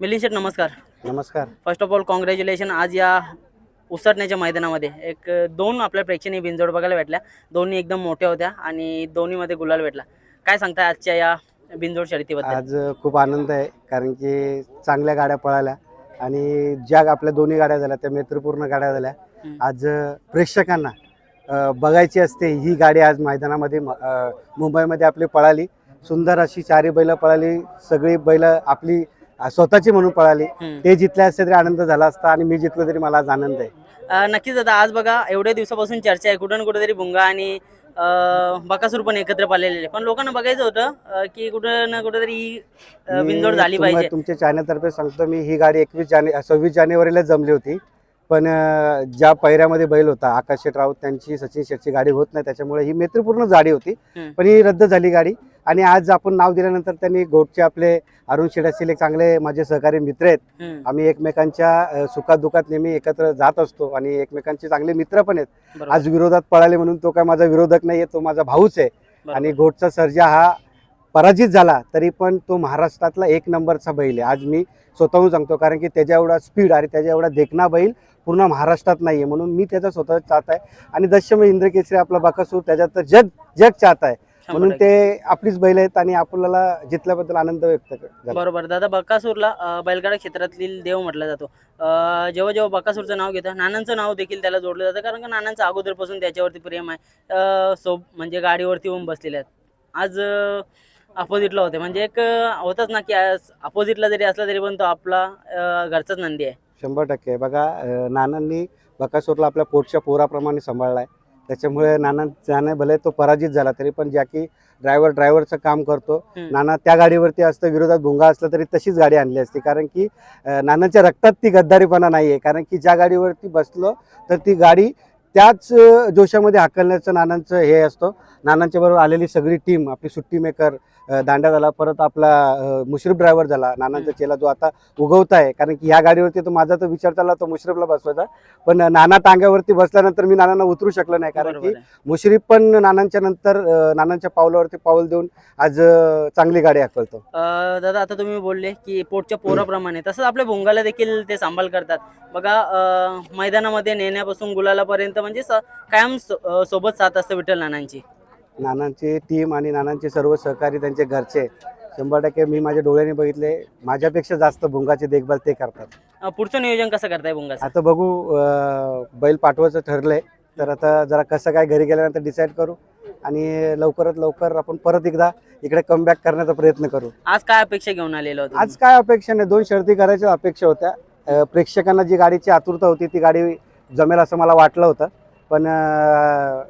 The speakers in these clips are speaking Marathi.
मिलिंद शेठ नमस्कार. नमस्कार. फर्स्ट ऑफ ऑल कॉंग्रॅच्युलेशन आज या उसटण्याच्या मैदानामध्ये एक दोन आपल्या प्रेक्षणीय बिनजोड बघायला भेटल्या. दोन्ही एकदम मोठ्या होत्या आणि दोन्हीमध्ये गुलाल भेटला. काय सांगताय आजच्या या बिनजोड शर्यतीबद्दल? आज खूप आनंद आहे कारण की चांगल्या गाड्या पळाल्या आणि ज्या आपल्या दोन्ही गाड्या झाल्या त्या मैत्रीपूर्ण गाड्या झाल्या. आज प्रेक्षकांना बघायची असते ही गाडी आज मैदानामध्ये मुंबईमध्ये आपली पळाली. सुंदर अशी चारी बैलं पळाली सगळी बैलं आपली स्वतःची म्हणून पळाली. ते जितले असते तरी आनंद झाला असता आणि मी जितलो तरी मला आज आनंद आहे. नक्कीच आता आज बघा एवढ्या दिवसापासून चर्चा आहे. कुठं ना कुठेतरी भुंगा आणि बकासूर पण एकत्र आहे. पण लोकांना बघायचं होतं की कुठं ना कुठेतरी ही बिनजोड झाली पाहिजे. तुमच्या चॅनलतर्फे सांगतो मी ही गाडी एकवीस जाने सव्वीस जानेवारीला जमली होती. पण ज्या पैऱ्यामध्ये बैल होता आकाश शेठ राऊत त्यांची सचिन शेठची गाडी होत नाही त्याच्यामुळे ही मैत्रीपूर्ण गाडी होती. पण ही रद्द झाली गाडी. आणि आज आपण नाव दिल्यानंतर त्यांनी गोटचे आपले अरुण शेठ असतील एक चांगले माझे सहकारी मित्र आहेत. आम्ही एकमेकांच्या सुखात दुखात नेहमी एकत्र जात असतो आणि एकमेकांचे चांगले मित्र पण आहेत. आज विरोधात पळाले म्हणून तो काय माझा विरोधक नाही आहे तो माझा भाऊच आहे. आणि घोटचा सर्जा हा पराजित झाला तरी पण तो महाराष्ट्रातला एक नंबरचा बैल आहे. आज मी स्वतःहून सांगतो कारण की त्याच्या एवढा स्पीड आणि त्याच्या एवढा देखणा बैल पूर्ण महाराष्ट्रात नाही आहे म्हणून मी त्याचा स्वतः चाहत आहे. आणि दशम इंद्रकेसरी आपला बकासूर त्याच्यात तर जग जग चाहत आहे. म्हणून. ते आपलीच बैल आहेत आणि आपल्याला जितल्याबद्दल आनंद व्यक्त झाला. बरोबर. दादा बकासूरला बैलगाडा क्षेत्रातील देव म्हटला जातो. जेव्हा जेव्हा बकासूरचं नाव घेतं नानांचं नाव देखील त्याला जोडलं जातं कारण का नानांचं अगोदरपासून त्याच्यावरती प्रेम आहे. अ, सो म्हणजे गाडीवरती येऊन बसलेले आहेत. आज अपोजिटला होते. म्हणजे एक होतच ना की अपोजिटला जरी असला तरी पण तो आपला घरचाच नंदी आहे. शंभर टक्के. बघा नानांनी बकासूरला आपल्या पोटच्या पोराप्रमाणे सांभाळला आहे त्याच्यामुळे नाना नाना भले तो पराजित झाला तरी पण ज्या की ड्रायव्हर ड्रायव्हरचं काम करतो. नाना त्या गाडीवरती असतं विरोधात भुंगा असला तरी तशीच गाडी आणली असती. कारण की नानाच्या रक्तात ती गद्दारीपणा नाही आहे कारण की ज्या गाडीवरती बसलो तर ती गाडी त्याच जोशामध्ये हाकलण्याचं नानांचं हे असतं. नानांच्या बरोबर आलेली सगळी टीम आपली सुट्टी मेकर दांडा झाला परत आपला मुश्रीफ ड्रायव्हर झाला नानांचा चेला जो आता उगवत आहे कारण की ह्या गाडीवरती तो माझा तर विचार चालला तो मुश्रीफला बसवायचा. पण नाना टांग्यावरती बसल्यानंतर मी नानांना उतरू शकलो नाही. कारण की. मुश्रीफ पण नानांच्या नंतर नानांच्या पावलावरती पाऊल देऊन आज चांगली गाडी हाकलतो. दादा आता तुम्ही बोलले की पोटच्या पोराप्रमाणे. तसंच आपल्या भोंगाला देखील ते सांभाळ करतात. बघा मैदानामध्ये नेण्यापासून गुलालापर्यंत म्हणजे कायम सो- सोबत साथ असतं विठ्ठल नानांची. नानांची टीम आणि नानांचे सर्व सहकारी त्यांचे घरचे शंभर टक्के मी माझ्या डोळ्यांनी बघितले. माझ्यापेक्षा जास्त भुंगाची देखभाल ते करतात. पुढचं नियोजन कसं करताय भोंगाचं आता बघू बैल पाठवायचं ठरलंय. तर आता जरा कसं काय घरी गेल्यानंतर डिसाईड करू आणि लवकरात लवकर आपण परत एकदा इकडे कमबॅक करण्याचा प्रयत्न करू. आज काय अपेक्षा घेऊन आलेलो आज काय अपेक्षा नाही. दोन शर्ती करायच्या अपेक्षा होत्या. प्रेक्षकांना जी गाडीची आतुरता होती ती गाडी जमेल असं मला वाटलं होतं. पण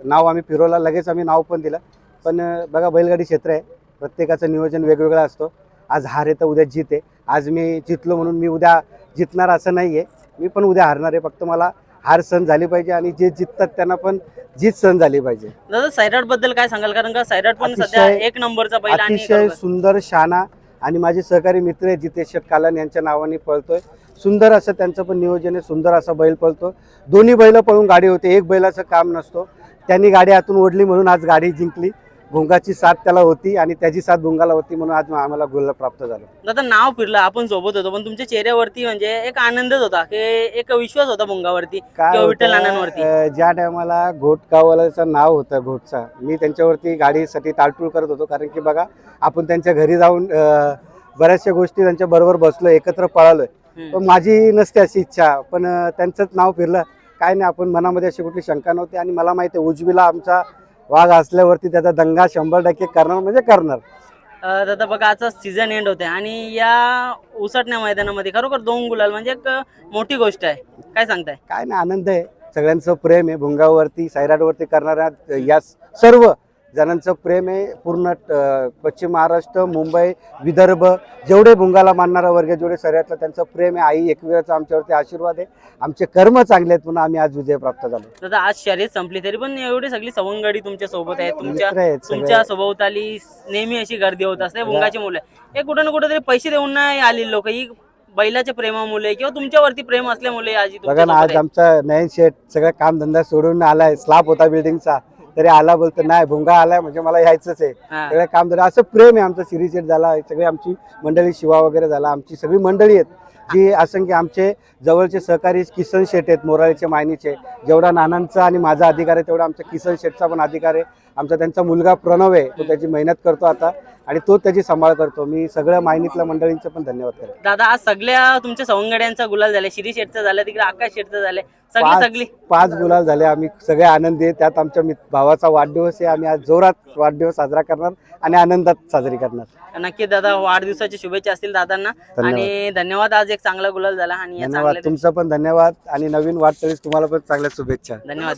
नाव आम्ही फिरवलं लगेच आम्ही नाव पण दिलं. पण बघा बैलगाडी क्षेत्र आहे. प्रत्येकाचं नियोजन वेगवेगळं असतो. आज हार आहे तर उद्या जीत आहे. आज मी जितलो म्हणून मी उद्या जितणार असं नाही आहे मी पण उद्या हारणार आहे. फक्त मला हार सहन झाली पाहिजे आणि जे जिततात त्यांना पण जीत सहन झाली पाहिजे. दादा सैराटबद्दल काय सांगाल? कारण का सैराट पण सध्या एक नंबरचा बैल अतिशय सुंदर शाना आणि माझे सहकारी मित्र आहे जितेश शेठ कालन यांच्या नावाने पळतोय. सुंदर असं त्यांचं पण नियोजन आहे. सुंदर असा बैल पळतो. दोन्ही बैल पळून गाडी होते. एक बैलाचं काम नसतो. त्यांनी गाडी आतून ओढली म्हणून आज गाडी जिंकली. भुंगाची साथ त्याला होती आणि त्याची साथ भुंगाला होती म्हणून आज आम्हाला गोल प्राप्त झालं. दादा नाव फिरलं. आपण सोबत होतो पण तुमच्या चेहऱ्यावरती म्हणजे एक आनंदच होता. की एक विश्वास होता भुंगावरती विठ्ठल ज्या टायमाला घोटगाववाल्याचं नाव होतं घोटचा मी त्यांच्यावरती गाडीसाठी टाळटूळ करत होतो. कारण की बघा आपण त्यांच्या घरी जाऊन बऱ्याचशा गोष्टी त्यांच्या बरोबर बसलो एकत्र पळालोय. पण माझी नसते अशी इच्छा. पण त्यांचंच नाव फिरलं. काय नाही आपण मनामध्ये अशी कुठली शंका नव्हती. आणि मला माहिती आहे उजवीला आमचा वाघ असल्यावरती त्याचा दंगा शंभर टक्के करणार म्हणजे करणार. दादा बघा आजचा सीझन एंड होते आणि या उसटण्या मैदानामध्ये खरोखर दोन गुलाल म्हणजे एक मोठी गोष्ट आहे. काय सांगताय? काय नाही आनंद आहे. सगळ्यांचं प्रेम आहे. भुंगावरती सैराटवरती करणाऱ्या या सर्व जणांचं प्रेम आहे पूर्ण पश्चिम महाराष्ट्र मुंबई विदर्भ जेवढे भुंगाला मानणारा वर्ग जेवढे सैराटला त्यांचं प्रेम आहे आई एकविराचा आमच्यावरती आशीर्वाद आहे. आमचे कर्म चांगले आहेत म्हणून आम्ही आज विजय प्राप्त झालो. दादा आज शर्यत संपली तरी पण एवढी सगळी सवंगडी तुमच्यासोबत आहे तुमच्या. तुमच्या सभोवताली नेहमी अशी गर्दी होत असते भुंगाची मुलं. हे कुठं ना कुठेतरी पैसे देऊन नाही आलेली लोक. ही बैलाच्या प्रेमामुळे किंवा तुमच्यावरती प्रेम असल्यामुळे आज बघा ना आज. आमचा नयन शेठ सगळं काम धंदा सोडून आलाय. स्लाप होता बिल्डिंगचा तरी आला बोलतो नाही भुंगा आलाय म्हणजे मला यायचंच आहे. सगळं काम झालं. असं प्रेम आहे आमचं सिरिजेट झाला सगळी आमची मंडळी शिवा वगैरे झाला आमची सगळी मंडळी आहेत जी असंख्य आमचे जवळचे सहकारी किसन शेट आहेत मोराळीचे मायनीचे. जेवढा नानांचा आणि माझा अधिकार आहे तेवढा आमच्या किसन शेटचा पण अधिकार आहे. आमचा त्यांचा मुलगा प्रणव आहे तो त्याची मेहनत करतो आता. आणि तो त्याची सांभाळ करतो. मी सगळ्या मायनीतल्या मंडळींचं पण धन्यवाद करतो. दादा आज सगळ्या तुमच्या सवंगड्यांचा गुलाल झाला. शिरी शेटचा झाला तिकडे आकाश शेटचा झाले. सगळी पाच सगळी. पाच गुलाल झाले. आम्ही सगळे आनंदी आहे. त्यात आमच्या मित- भावाचा वाढदिवस आहे. आम्ही आज जोरात वाढदिवस साजरा करणार आणि आनंदात साजरी करणार. नक्की दादा वाढदिवसाच्या शुभेच्छा असतील दादांना. आणि धन्यवाद आज एक चांगला गुलाल झाला आणि या धन्यवाद. चांगल्या तुमचं पण धन्यवाद आणि नवीन वाटचालीस तुम्हाला पण चांगल्या शुभेच्छा. धन्यवाद.